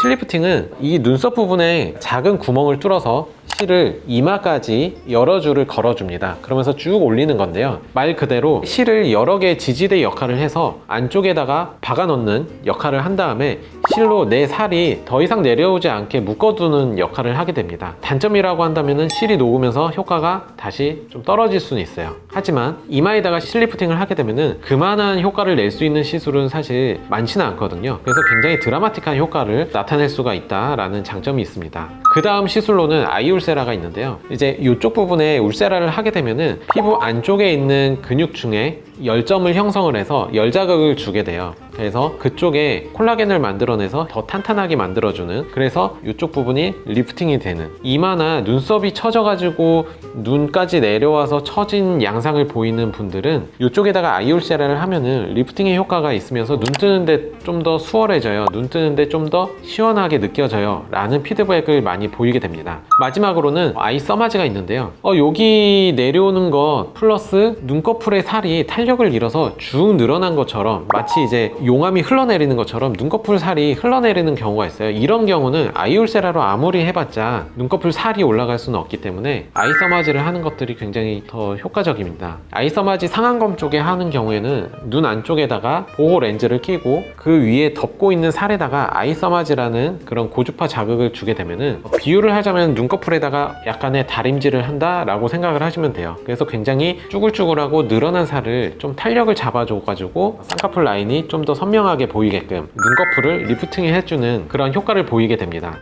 실리프팅은 이 눈썹 부분에 작은 구멍을 뚫어서 실을 이마까지 여러 줄을 걸어줍니다. 그러면서 쭉 올리는 건데요. 말 그대로 실을 여러 개의 지지대 역할을 해서 안쪽에다가 박아 넣는 역할을 한 다음에 실로 내 살이 더 이상 내려오지 않게 묶어두는 역할을 하게 됩니다. 단점이라고 한다면 실이 녹으면서 효과가 다시 좀 떨어질 수는 있어요. 하지만 이마에다가 실리프팅을 하게 되면 그만한 효과를 낼 수 있는 시술은 사실 많지는 않거든요. 그래서 굉장히 드라마틱한 효과를 나타낼 수가 있다라는 장점이 있습니다. 그 다음 시술로는 아이울세라가 있는데요. 이제 이쪽 부분에 울세라를 하게 되면은 피부 안쪽에 있는 근육 중에 열점을 형성을 해서 열 자극을 주게 돼요. 그래서 그쪽에 콜라겐을 만들어내서 더 탄탄하게 만들어주는 그래서 이쪽 부분이 리프팅이 되는 이마나 눈썹이 처져가지고 눈까지 내려와서 처진 양상을 보이는 분들은 이쪽에다가 아이올 세라를 하면은 리프팅의 효과가 있으면서 눈 뜨는데 좀 더 수월해져요. 눈 뜨는데 좀 더 시원하게 느껴져요. 라는 피드백을 많이 보이게 됩니다. 마지막으로는 아이 써마지가 있는데요. 어, 여기 내려오는 것 플러스 눈꺼풀의 살이 탄력을 잃어서 쭉 늘어난 것처럼 마치 이제 용암이 흘러내리는 것처럼 눈꺼풀 살이 흘러내리는 경우가 있어요. 이런 경우는 아이올 세라로 아무리 해봤자 눈꺼풀 살이 올라갈 수는 없기 때문에 아이서마지를 하는 것들이 굉장히 더 효과적입니다. 아이서마지 상안검 쪽에 하는 경우에는 눈 안쪽에다가 보호 렌즈를 끼고 그 위에 덮고 있는 살에다가 아이서마지라는 그런 고주파 자극을 주게 되면은 비유를 하자면 눈꺼풀에다가 약간의 다림질을 한다라고 생각을 하시면 돼요. 그래서 굉장히 쭈글쭈글하고 늘어난 살을 좀 탄력을 잡아줘가지고 쌍꺼풀 라인이 좀 더 선명하게 보이게끔 눈꺼풀을 리프팅 해주는 그런 효과를 보이게 됩니다.